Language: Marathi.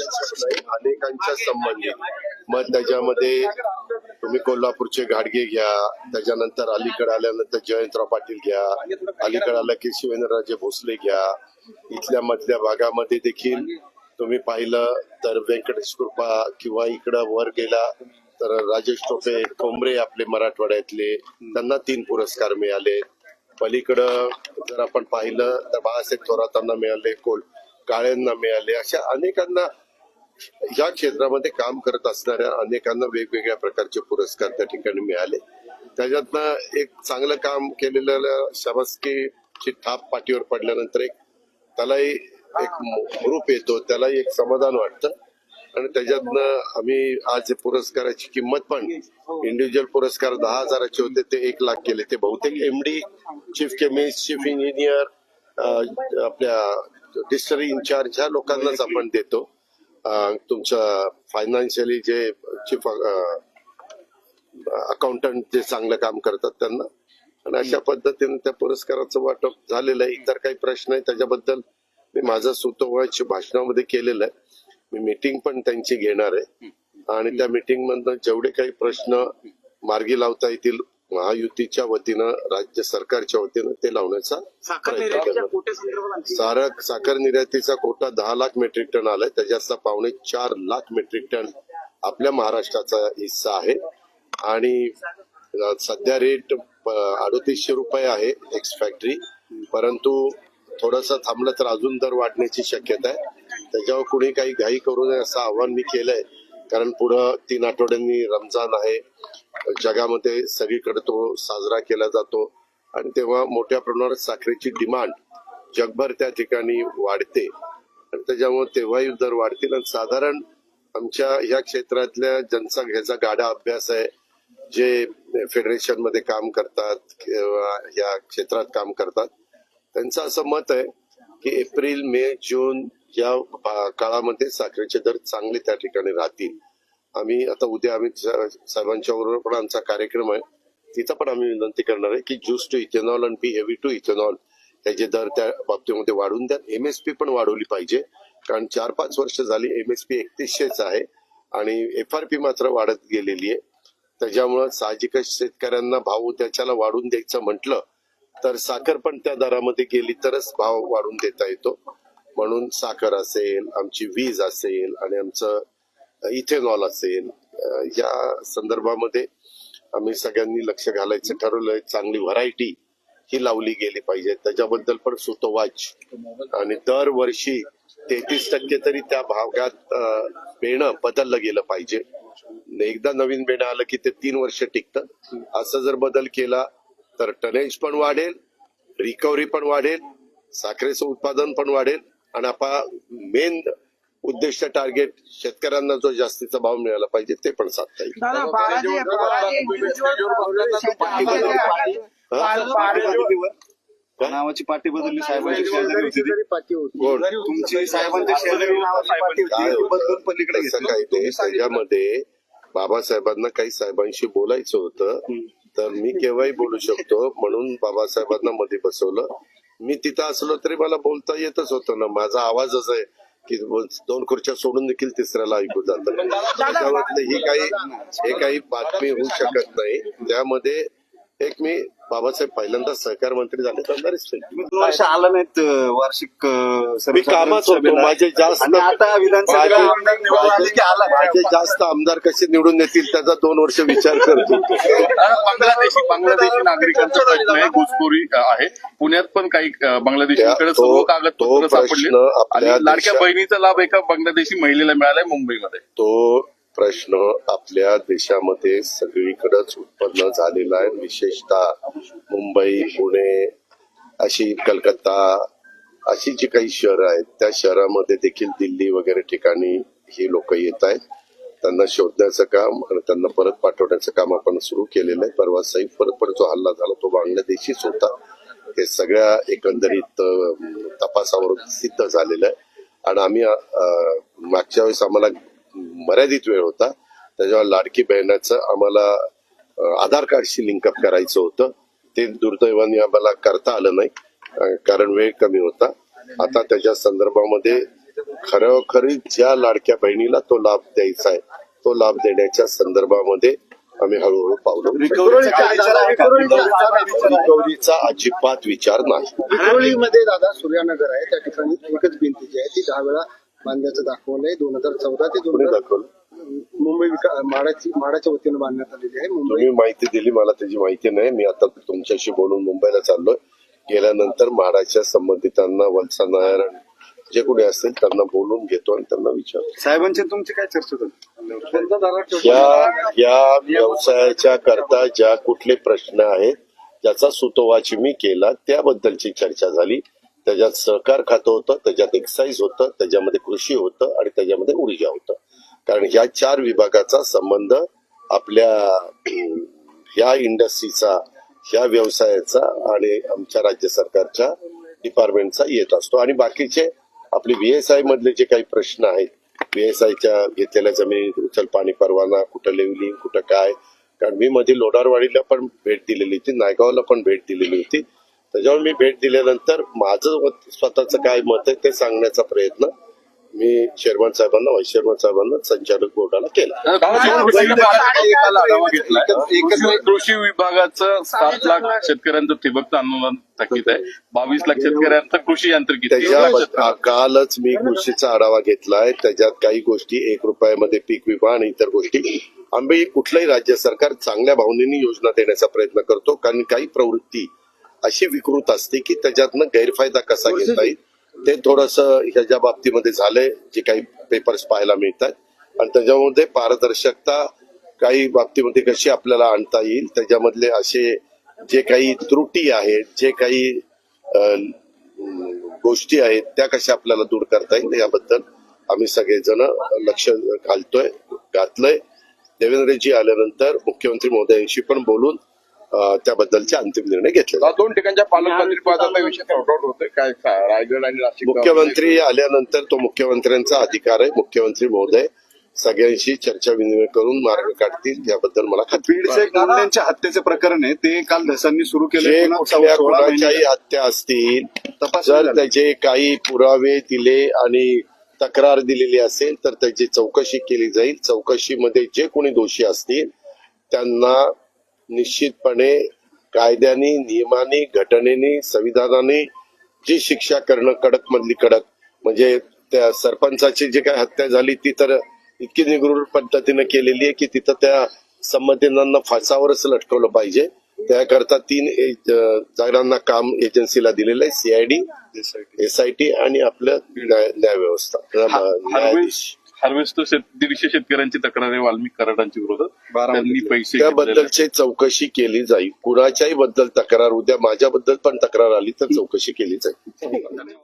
नाही अनेकांच्या संबंधित मग त्याच्यामध्ये तुम्ही कोल्हापूरचे घाडगे घ्या त्याच्यानंतर अलीकडे आल्यानंतर जयंतराव पाटील घ्या अलीकडे आलं की शिवेंद्रराजे भोसले घ्या. इथल्या मधल्या भागामध्ये देखील तुम्ही पाहिलं तर व्यंकटेश कृपा किंवा इकडं वर गेला तर राजेश टोपे कोंबरे आपले मराठवाड्यातले त्यांना तीन पुरस्कार मिळाले. पलीकडं जर आपण पाहिलं तर बाळासाहेब थोरातांना मिळाले कोल काळेंना मिळाले अशा अनेकांना या क्षेत्रामध्ये काम करत असणाऱ्या अनेकांना वेगवेगळ्या प्रकारचे पुरस्कार त्या ठिकाणी मिळाले. त्याच्यातनं एक चांगलं काम केलेल्या शाबासकीची थाप पाठीवर पडल्यानंतर एक त्यालाही एक रूप येतो त्यालाही एक समाधान वाटतं. आणि त्याच्यातनं आम्ही आज पुरस्काराची किंमत पण इंडिव्हिज्युअल पुरस्कार दहा हजाराचे होते ते एक लाख केले. ते बहुतेक MD chief chemist chief engineer आपल्या डिस्टरी इन्चार्ज ह्या लोकांनाच आपण देतो. तुमचं फायनान्शियली जे चीफ अकाउंटंट जे चांगलं काम करतात त्यांना. आणि अशा पद्धतीने त्या पुरस्काराचं वाटप झालेलं आहे. इतर काही प्रश्न आहे त्याच्याबद्दल मी माझं सुतोवाच भाषणामध्ये केलेलं आहे. मी मीटिंग पण त्यांची घेणार आहे. आणि त्या मीटिंग मधनं जेवढे काही प्रश्न मार्गी लावता येतील महायुतीच्या वतीनं राज्य सरकारच्या वतीनं ते लावण्याचा साखर साखर निर्यातीचा कोटा दहा लाख मेट्रिक टन आलाय. त्याच्यातला पावणे चार लाख मेट्रिक टन आपल्या महाराष्ट्राचा हिस्सा आहे. आणि सध्या रेट अडतीसशे रुपये आहे एक्स फॅक्टरी परंतु थोडस थांबलं तर अजून दर वाढण्याची शक्यता आहे. त्याच्यावर कुणी काही घाई करू नये असं आव्हान मी केलंय. कारण पुढं तीन आठवड्यांनी रमजान आहे. जगामध्ये सगळीकडे तो साजरा केला जातो. आणि तेव्हा मोठ्या प्रमाणात साखरेची डिमांड जगभर त्या ठिकाणी वाढते. आणि त्याच्यामुळे तेव्हाही दर वाढतील. आणि साधारण आमच्या या क्षेत्रातल्या ज्यांचा ह्याचा गाडा अभ्यास आहे. जे फेडरेशनमध्ये काम करतात किंवा या क्षेत्रात काम करतात. त्यांचं असं मत आहे की एप्रिल मे जून या काळामध्ये साखरेचे दर चांगले त्या ठिकाणी राहतील. आम्ही आता उद्या आम्ही साहेबांच्या बरोबर पण आमचा कार्यक्रम आहे. तिथं पण आम्ही विनंती करणार आहे की ज्यूस टू इथेनॉल आणि पी हेवी टू इथेनॉल याचे दर त्या बाबतीमध्ये वाढून द्या एमएसपी पण वाढवली पाहिजे. कारण चार पाच वर्ष झाली एमएसपी एकतीसशेच आहे आणि एफ आर पी मात्र वाढत गेलेली आहे. त्याच्यामुळं साहजिकच शेतकऱ्यांना भाव त्याच्याला वाढून द्यायचं म्हटलं तर साखर पण त्या दरामध्ये गेली तरच भाव वाढून देता येतो. म्हणून साखर असेल आमची वीज असेल आणि आमचं इथेनॉल असेल. या संदर्भामध्ये आम्ही सगळ्यांनी लक्ष घालायचं ठरवलंय. चांगली व्हरायटी ही लावली गेली पाहिजे. त्याच्याबद्दल पण सुतोवाच. आणि दरवर्षी तेहतीस टक्के तरी त्या भागात बेणं बदललं गेलं पाहिजे. एकदा नवीन बेणं आलं की ते तीन वर्ष टिकतं. असं जर बदल केला तर टनेज पण वाढेल रिकव्हरी पण वाढेल साखरेचं उत्पादन पण वाढेल. आणि आपा मेन उद्दिष्ट टार्गेट शेतकऱ्यांना जो जास्तीचा भाव मिळाला पाहिजे ते पण साधता येईल? नावाची पाठी बदलली साहेबांची शेजारी होती ती. कोण? तुमची साहेबांच्या शेजारी नावाची पाठी काय होती. होतं? ती बदलून पलीकडे तसं घेतली. काय ते त्याच्यामध्ये बाबासाहेबांना काही साहेबांशी बोलायचं होतं. तर मी केव्हाही बोलू शकतो. म्हणून बाबासाहेबांना मध्ये बसवलं. मी तिथं असलो तरी मला बोलता येतच होतं ना. माझा आवाजच आहे. की दोन खुर्च्या सोडून देखील तिसऱ्याला ऐकू जातं त्याच्यामधलं ही काही हे काही बातमी होऊ शकत नाही. त्यामध्ये एक मी बाबासाहेब पहिल्यांदा सहकार मंत्री झाले दोन वर्ष आला नाहीत वार्षिक मी कामात होतो. माझे जास्त आता माझे- जास्त आमदार कसे निवडून येतील त्याचा दोन वर्ष विचार करतो. बांगलादेशी बांगलादेशी नागरिकांचा प्रश्न आहे घुसखोरी आहे. पुण्यात पण काही बांगलादेशींकडे सर्व कागदपत्र सापडले. आपल्या आणि लाडक्या बहिणीचा लाभ एका बांगलादेशी महिलेला मिळालाय मुंबईमध्ये. तो प्रश्न आपल्या देशामध्ये सगळीकडंच उत्पन्न झालेला आहे. विशेषतः मुंबई पुणे अशी कलकत्ता अशी जी काही शहरं आहेत त्या शहरामध्ये देखील दिल्ली वगैरे ठिकाणी ही लोक येत आहेत. त्यांना शोधण्याचं काम आणि त्यांना परत पाठवण्याचं काम आपण सुरू केलेलं आहे. परवा परत परत जो हल्ला झाला तो बांगलादेशीच होता. हे सगळ्या एकंदरीत तपासावरून सिद्ध झालेलं आहे. आणि आम्ही मागच्या वेळेस आम्हाला मर्यादित वेळ होता. त्याच्यावर लाडकी बहिणाचं आम्हाला आधार कार्डशी लिंकअप करायचं होतं. ते दुर्दैवाने आम्हाला करता आलं नाही. कारण वेळ कमी होता. आता त्याच्या संदर्भामध्ये खरोखरी ज्या लाडक्या बहिणीला तो लाभ द्यायचा आहे तो लाभ देण्याच्या संदर्भामध्ये आम्ही हळूहळू पावलं. रिकव्हरीचा अजिबात विचार नाही. दादा सूर्यानगर आहे. त्या ठिकाणी एकच भिंत जी आहे. ती दहा वेळा बांधण्याचं दाखवलंय दोन हजार चौदा ते दोन हजार दाखवलं? मुंबई विका- माडाची माडाच्या वतीनं बांधण्यात आलेली आहे. मुंबई तुम्ही माहिती दिली मला त्याची माहिती नाही. मी आता तुमच्याशी बोलून मुंबईला चाललोय. गेल्यानंतर म्हाडाच्या संबंधितांना वत्सा नायर जे कोणी असतील त्यांना बोलून घेतो आणि त्यांना विचारतो साहेबांची तुमची काय चर्चा झाली या या व्यवसायाच्या करता ज्या कुठले प्रश्न आहेत ज्याचा सुतोवाच मी केला त्याबद्दलची चर्चा झाली. त्याच्यात सहकार खातं होतं त्याच्यात एक्साईज होतं त्याच्यामध्ये कृषी होतं आणि त्याच्यामध्ये ऊर्जा होतं. कारण ह्या चार विभागाचा संबंध आपल्या ह्या इंडस्ट्रीचा ह्या व्यवसायाचा आणि आमच्या राज्य सरकारच्या डिपार्टमेंटचा येत असतो. आणि बाकीचे आपले व्हीएसआय मधले जे काही प्रश्न आहेत व्हीएसआयच्या घेतलेल्या जमिनी उचल पाणी परवाना कुठं लेवलिंग कुठं काय? कारण मी मध्ये लोणारवाडीला पण भेट दिलेली होती नायगावला पण भेट दिलेली होती. त्याच्यावर मी भेट दिल्यानंतर माझं स्वतःचं काय मत आहे ते सांगण्याचा प्रयत्न मी चेअरमन साहेबांना व्हाईस चेअरमन साहेबांना संचालक बोर्डाला केला. घेतलाय. कृषी- विभागाचं सात लाख शेतकऱ्यांचं ठिबकचं अनुदान थकीत आहे. बावीस लाख शेतकऱ्यांचं कृषी यांत्रिकी. त्याच्या कालच मी कृषीचा आढावा घेतलाय. त्याच्यात काही गोष्टी एक रुपयामध्ये पीक विमा आणि इतर गोष्टी. आम्ही कुठलंही राज्य सरकार चांगल्या भावनेने योजना देण्याचा प्रयत्न करतो. कारण काही प्रवृत्ती अशी विकृत असते की त्याच्यातनं गैरफायदा कसा घेता येईल? ते थोडस ह्याच्या बाबतीमध्ये झालंय जे काही पेपर्स पाहायला मिळतात. आणि त्याच्यामध्ये पारदर्शकता काही बाबतीमध्ये कशी आपल्याला आणता येईल त्याच्यामधले असे जे काही त्रुटी आहेत जे काही गोष्टी आहेत त्या कशा आपल्याला दूर करता येईल याबद्दल आम्ही सगळेजण लक्ष घालतोय घातलंय. देवेंद्रजी आल्यानंतर मुख्यमंत्री महोदयांशी पण बोलून त्याबद्दलचे अंतिम निर्णय घेतले. दोन ठिकाणच्या पालकमंत्री पदाचा विषय होतोय काय रायगड आणि नाशिक मुख्यमंत्री आल्यानंतर तो मुख्यमंत्र्यांचा अधिकार आहे. मुख्यमंत्री महोदय सगळ्यांशी चर्चा विनिमय करून मार्ग काढतील याबद्दल मला खात्री हत्येचे प्रकरण आहे. ते काल धसांनी सुरू केले. कुणाच्याही हत्या असतील जर. त्याचे काही पुरावे दिले आणि तक्रार दिलेली असेल तर त्याची चौकशी केली जाईल. चौकशीमध्ये जे कोणी दोषी असतील त्यांना निश्चितपणे कायद्याने नियमाने घटनेने संविधानाने जी शिक्षा करणं कडक मधली कडक म्हणजे त्या सरपंचाची जी काही हत्या झाली ती तर इतकी निगृढ पद्धतीने केलेली आहे की तिथं त्या संबंधितांना फासावरच लटकवलं पाहिजे. त्याकरता तीन जागांना काम एजन्सीला दिलेलं आहे सीआयडी एसआयटी आणि आपलं न्याय व्यवस्था न्यायाधीश. हार्वेस्टर शेत दीडशे शेतकऱ्यांची तक्रार आहे वाल्मिक कराडांच्या विरोधात. त्यांनी पैसे. त्याबद्दलची चौकशी केली जाईल. कुणाच्याही बद्दल तक्रार उद्या माझ्याबद्दल पण तक्रार आली तर चौकशी केली जाईल.